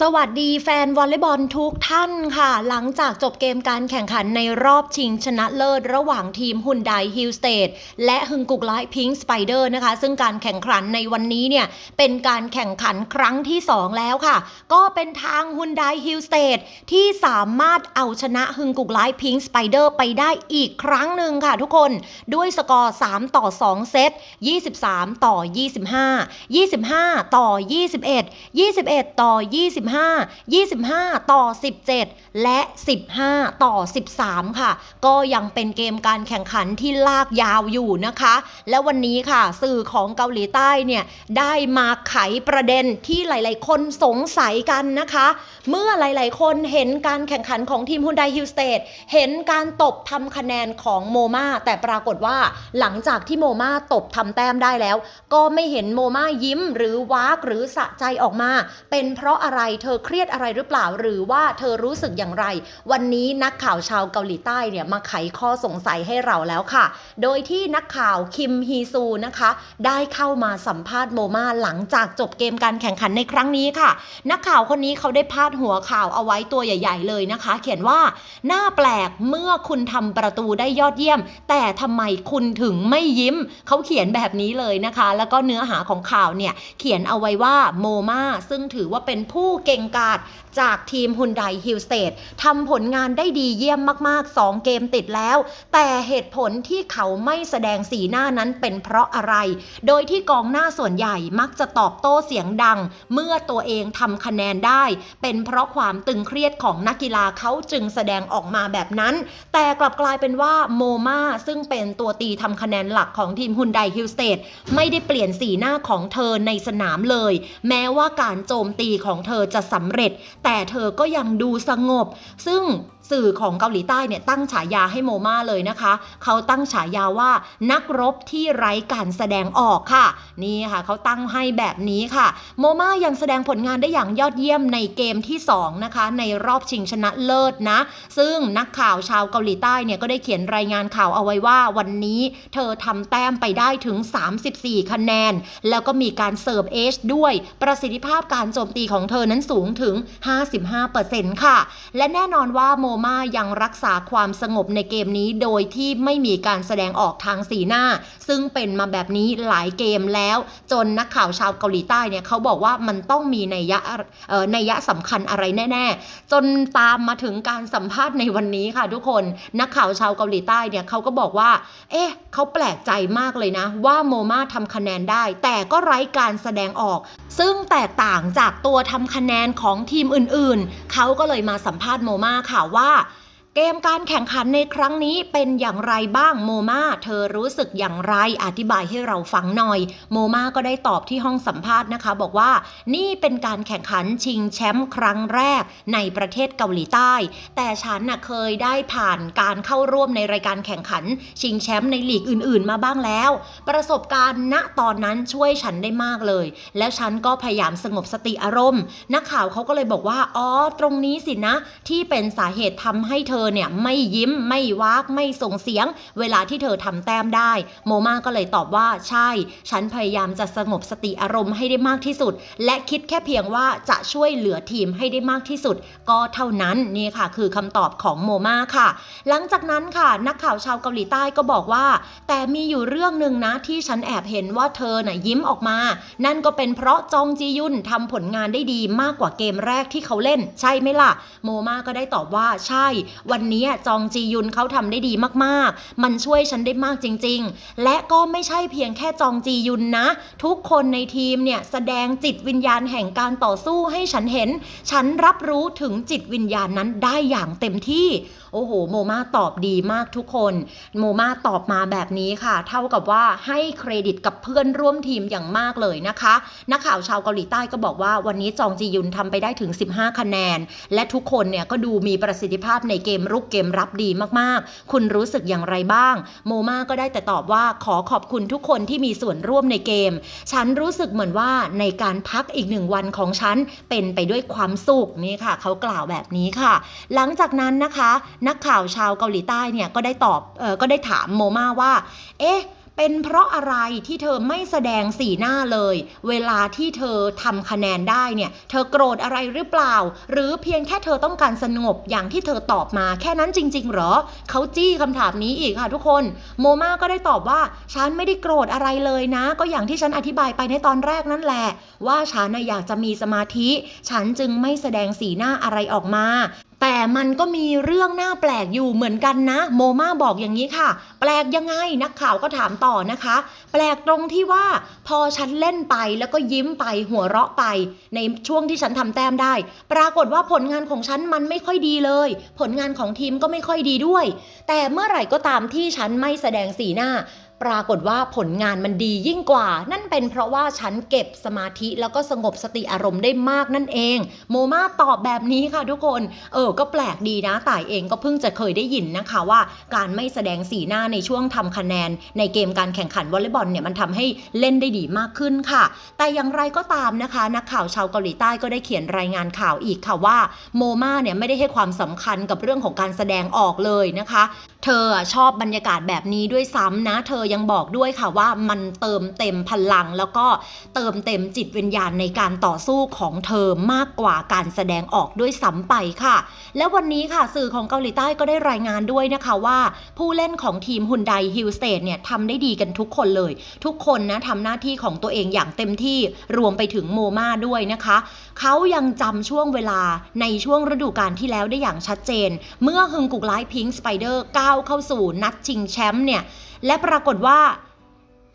สวัสดีแฟนวอลเลย์บอลทุกท่านค่ะ หลังจากจบเกมการแข่งขันในรอบชิงชนะเลิศระหว่างทีมฮุนไดฮิลสเตดและฮึงกุกไลพิงสไปเดอร์นะคะ ซึ่งการแข่งขันในวันนี้เนี่ย เป็นการแข่งขันครั้งที่ 2 แล้วค่ะ ก็เป็นทางฮุนไดฮิลสเตดที่สามารถเอาชนะฮึงกุกไลพิงสไปเดอร์ไปได้อีกครั้งหนึ่งค่ะทุกคนด้วยสกอร์ 3 ต่อ 2 เซต 23 ต่อ 25 25 ต่อ 21 21 ต่อ25 25 ต่อ 17 และ 15 ต่อ 13 ค่ะ ก็ยังเป็นเกมการแข่งขันที่ลากยาวอยู่นะคะ และวันนี้ค่ะสื่อของเกาหลีใต้เนี่ยได้มาไขประเด็นที่หลาย ๆ คนสงสัยกันนะคะ เมื่อหลาย ๆ คนเห็นการแข่งขันของทีมฮุนไดฮิลสเตดเห็นการตบทำคะแนนของโมมาแต่ปรากฏว่าหลังจากที่โมมาตบทำแต้มได้แล้ว ก็ไม่เห็นโมมายิ้มหรือวากหรือสะใจออกมา เป็นเพราะอะไรเธอเครียดอะไรหรือเปล่า หรือว่าเธอรู้สึกอย่างไร วันนี้นักข่าวชาวเกาหลีใต้เนี่ยมาไขข้อสงสัยให้เราแล้วค่ะ โดยที่นักข่าวคิมฮีซูนะคะ ได้เข้ามาสัมภาษณ์โมมาหลังจากจบเกมการแข่งขันในครั้งนี้ค่ะ นักข่าวคนนี้เขาได้พาดหัวข่าวเอาไว้ตัวใหญ่ ๆ เลยนะคะ เขียนว่าหน้าแปลกเมื่อคุณทำประตูได้ยอดเยี่ยม แต่ทำไมคุณถึงไม่ยิ้ม เขาเขียนแบบนี้เลยนะคะ แล้วก็เนื้อหาของข่าวเนี่ยเขียนเอาไว้ว่าโมมาซึ่งถือว่าเป็นผู้เก่งกาจจากทีมฮุนไดฮิลสเตดทำผลงานได้ดีเยี่ยมมาก ๆ 2 เกมติดแล้ว แต่เหตุผลที่เขาไม่แสดงสีหน้านั้นเป็นเพราะอะไร โดยที่กองหน้าส่วนใหญ่มักจะตอบโต้เสียงดัง เมื่อตัวเองทำคะแนนได้ เป็นเพราะความตึงเครียดของนักกีฬาเขาจึงแสดงออกมาแบบนั้น แต่กลับกลายเป็นว่าโมมาซึ่งเป็นตัวตีทำคะแนนหลักของทีมฮุนไดฮิลสเตดไม่ได้เปลี่ยนสีหน้าของเธอในสนามเลย แม้ว่าการโจมตีของเธอจะสำเร็จ แต่เธอก็ยังดูสงบ ซึ่ง สื่อของเกาหลีใต้เนี่ยตั้งฉายาให้โมมาเลยนะคะ เขาตั้งฉายาว่านักรบที่ไร้การแสดงออกค่ะ นี่ค่ะเขาตั้งให้แบบนี้ค่ะ โมมายังแสดงผลงานได้อย่างยอดเยี่ยมในเกมที่ 2 นะคะ ในรอบชิงชนะเลิศนะ ซึ่งนักข่าวชาวเกาหลีใต้เนี่ยก็ได้เขียนรายงานข่าวเอาไว้ว่าวันนี้เธอทำแต้มไปได้ถึง 34 คะแนน แล้วก็มีการเสิร์ฟเอชด้วยประสิทธิภาพการโจมตีของเธอนั้นสูงถึง 55%ค่ะ และแน่นอนว่าโมมายังรักษาความสงบในเกมนี้โดยที่ไม่มีการแสดงออกทางสีหน้า ซึ่งเป็นมาแบบนี้หลายเกมแล้ว จนนักข่าวชาวเกาหลีใต้เนี่ยเขาบอกว่ามันต้องมีในยะเอ่อนัยยะสำคัญอะไรแน่ ๆ จนตามมาถึงการสัมภาษณ์ในวันนี้ค่ะทุกคนนักข่าวชาวเกาหลีใต้เนี่ยเขาก็บอกว่า เอ๊ะเขาแปลกใจมากเลยนะ ว่าโมมาทำคะแนนได้ แต่ก็ไร้การแสดงออก ซึ่งแตกต่างจากตัวทำคะแนนของทีมอื่นๆ เขาก็เลยมาสัมภาษณ์โมมาค่ะว่าว่า เกมการแข่งขันในครั้งนี้เป็นอย่างไรบ้างโมมาเธอรู้สึกอย่างไรอธิบายให้เราฟังหน่อย โมมาก็ได้ตอบที่ห้องสัมภาษณ์นะคะ บอกว่านี่เป็นการแข่งขันชิงแชมป์ครั้งแรกในประเทศเกาหลีใต้ แต่ฉันน่ะเคยได้ผ่านการเข้าร่วมในรายการแข่งขัน ชิงแชมป์ในลีกอื่น ๆ มาบ้างแล้ว ประสบการณ์ณตอนนั้นช่วยฉันได้มากเลย แล้วฉันก็พยายามสงบสติอารมณ์ นักข่าวเขาก็เลยบอกว่าอ๋อตรงนี้สินะ ที่เป็นสาเหตุทำให้เธอเนี่ยไม่ยิ้มไม่วากไม่ส่งเสียง เวลาที่เธอทำแต้มได้ โมมาก็เลยตอบว่าใช่ ฉันพยายามจะสงบสติอารมณ์ให้ได้มากที่สุด และคิดแค่เพียงว่าจะช่วยเหลือทีมให้ได้มากที่สุด ก็เท่านั้นนี่ค่ะ คือคำตอบของโมมาค่ะ หลังจากนั้นค่ะ นักข่าวชาวเกาหลีใต้ก็บอกว่า แต่มีอยู่เรื่องหนึ่งนะที่ฉันแอบเห็นว่าเธอน่ะยิ้มออกมา นั่นก็เป็นเพราะจองจียุนทำผลงานได้ดีมากกว่าเกมแรกที่เขาเล่น ใช่ไหมล่ะ โมมาก็ได้ตอบว่าใช่วันนี้จองจียุนเขาทำได้ดีมากๆ มันช่วยฉันได้มากจริง ๆ และก็ไม่ใช่เพียงแค่จองจียุนนะ ทุกคนในทีมเนี่ยแสดงจิตวิญญาณแห่งการต่อสู้ให้ฉันเห็น ฉันรับรู้ถึงจิตวิญญาณนั้นได้อย่างเต็มที่โอ้โห โมมาตอบดีมากทุกคน โมมาตอบมาแบบนี้ค่ะ เท่ากับว่าให้เครดิตกับเพื่อนร่วมทีมอย่างมากเลยนะคะ นักข่าวชาวเกาหลีใต้ก็บอกว่าวันนี้จองจียุนทำไปได้ถึง 15 คะแนน และทุกคนเนี่ยก็ดูมีประสิทธิภาพในเกมรุกเกมรับดีมากๆ คุณรู้สึกอย่างไรบ้าง โมมาก็ได้แต่ตอบว่าขอขอบคุณทุกคนที่มีส่วนร่วมในเกม ฉันรู้สึกเหมือนว่าในการพักอีกหนึ่งวันของฉันเป็นไปด้วยความสุขนี่ค่ะ เขากล่าวแบบนี้ค่ะ หลังจากนั้นนะคะ นักข่าวชาวเกาหลีใต้เนี่ยก็ได้ตอบเออก็ได้ถามโมมาว่า เอ๊ะ เป็นเพราะอะไรที่เธอไม่แสดงสีหน้าเลย เวลาที่เธอทำคะแนนได้เนี่ย เธอโกรธอะไรหรือเปล่า หรือเพียงแค่เธอต้องการสงบอย่างที่เธอตอบมา แค่นั้นจริง ๆ หรอ เขาจี้คำถามนี้อีกค่ะทุกคน โมมาก็ได้ตอบว่า ฉันไม่ได้โกรธอะไรเลยนะ ก็อย่างที่ฉันอธิบายไปในตอนแรกนั่นแหละ ว่าฉันอยากจะมีสมาธิ ฉันจึงไม่แสดงสีหน้าอะไรออกมา แต่มันก็มีเรื่องน่าแปลกอยู่เหมือนกันนะ โมมาบอกอย่างนี้ค่ะ แปลกยังไงนักข่าวก็ถามต่อนะคะ แปลกตรงที่ว่าพอฉันเล่นไปแล้วก็ยิ้มไปหัวเราะไป ในช่วงที่ฉันทำแต้มได้ ปรากฏว่าผลงานของฉันมันไม่ค่อยดีเลย ผลงานของทีมก็ไม่ค่อยดีด้วย แต่เมื่อไหร่ก็ตามที่ฉันไม่แสดงสีหน้า ปรากฏว่าผลงานมันดียิ่งกว่า นั่นเป็นเพราะว่าฉันเก็บสมาธิแล้วก็สงบสติอารมณ์ได้มากนั่นเอง โมมาตอบแบบนี้ค่ะทุกคน เออ ก็แปลกดีนะต่ายเองก็เพิ่งจะเคยได้ยินนะคะว่า การไม่แสดงสีหน้าในช่วงทำคะแนน ในเกมการแข่งขันวอลเลย์บอลเนี่ยมันทำให้เล่นได้ดีมากขึ้นค่ะ แต่อย่างไรก็ตามนะคะ นักข่าวชาวเกาหลีใต้ก็ได้เขียนรายงานข่าวอีกค่ะว่าโมมาเนี่ยไม่ได้ให้ความสำคัญกับเรื่องของการแสดงออกเลยนะคะ เธอชอบบรรยากาศแบบนี้ด้วยซ้ำนะ เธอยังบอกด้วยค่ะว่ามันเติมเต็มพลัง แล้วก็เติมเต็มจิตวิญญาณในการต่อสู้ของเธอมากกว่าการแสดงออกด้วยซ้ำไปค่ะ และวันนี้ค่ะสื่อของเกาหลีใต้ก็ได้รายงานด้วยนะคะว่า ผู้เล่นของทีมฮุนไดฮิลสเตดเนี่ยทำได้ดีกันทุกคนเลย ทุกคนนะทำหน้าที่ของตัวเองอย่างเต็มที่รวมไปถึงโมมาด้วยนะคะ เขายังจำช่วงเวลาในช่วงฤดูกาลที่แล้วได้อย่างชัดเจน เมื่อฮึงกุกไลพิงสไปเดอร์ก้าวเข้าสู่นัดชิงแชมป์เนี่ยและปรากฏว่า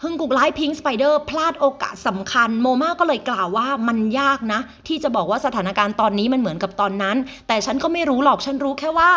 ฮึงกุกไลพิงสไปเดอร์พลาดโอกาสสำคัญ โมมาก็เลยกล่าวว่ามันยากนะ ที่จะบอกว่าสถานการณ์ตอนนี้มันเหมือนกับตอนนั้น แต่ฉันก็ไม่รู้หรอกฉันรู้แค่ว่า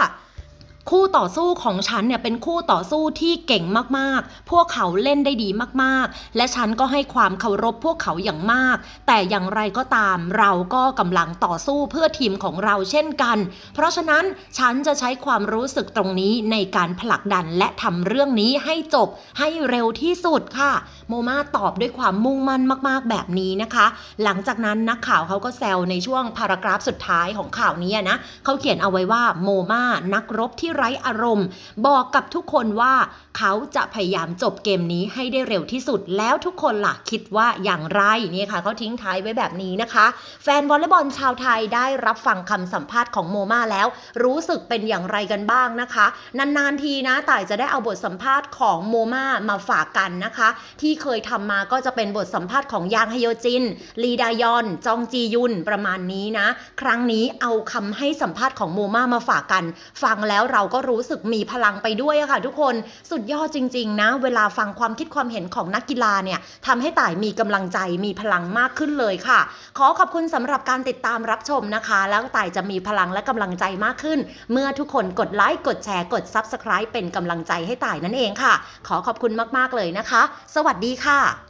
คู่ต่อสู้ของฉันเนี่ยเป็นคู่ต่อสู้ที่เก่งมากๆ พวกเขาเล่นได้ดีมากๆ และฉันก็ให้ความเคารพพวกเขาอย่างมาก แต่อย่างไรก็ตามเราก็กำลังต่อสู้เพื่อทีมของเราเช่นกัน เพราะฉะนั้นฉันจะใช้ความรู้สึกตรงนี้ในการผลักดันและทำเรื่องนี้ให้จบให้เร็วที่สุดค่ะ โมมาตอบด้วยความมุ่งมั่นมากๆแบบนี้นะคะ หลังจากนั้นนักข่าวเขาก็แซวในช่วงพารากราฟสุดท้ายของข่าวนี้นะเขาเขียนเอาไว้ว่าโมมานักรบที่ไร้อารมณ์ บอกกับทุกคนว่าเขาจะพยายามจบเกมนี้ให้ได้เร็วที่สุดแล้วทุกคนล่ะคิดว่าอย่างไรนี่ค่ะเขาทิ้งท้ายไว้แบบนี้นะคะ แฟนวอลเลย์บอลชาวไทยได้รับฟังคำสัมภาษณ์ของโมมาแล้ว รู้สึกเป็นอย่างไรกันบ้างนะคะ นานๆทีนะต่ายจะได้เอาบทสัมภาษณ์ของโมมามาฝากกันนะคะ ที่เคยทำมาก็จะเป็นบทสัมภาษณ์ของยางฮโยจิน ลีดายอน จองจียุนประมาณนี้นะ ครั้งนี้เอาคำให้สัมภาษณ์ของโมมามาฝากกัน ฟังแล้วเราก็รู้สึกมีพลังไปด้วยค่ะทุกคนสุดยอดจริง ๆ นะ เวลาฟังความคิดความเห็นของนักกีฬาเนี่ยทำให้ต่ายมีกำลังใจมีพลังมากขึ้นเลยค่ะ ขอขอบคุณสำหรับการติดตามรับชมนะคะ แล้วต่ายจะมีพลังและกำลังใจมากขึ้น เมื่อทุกคนกดไลค์กดแชร์กด Subscribe เป็นกำลังใจให้ต่ายนั่นเองค่ะ ขอขอบคุณมากๆเลยนะคะ สวัสดีดีค่ะ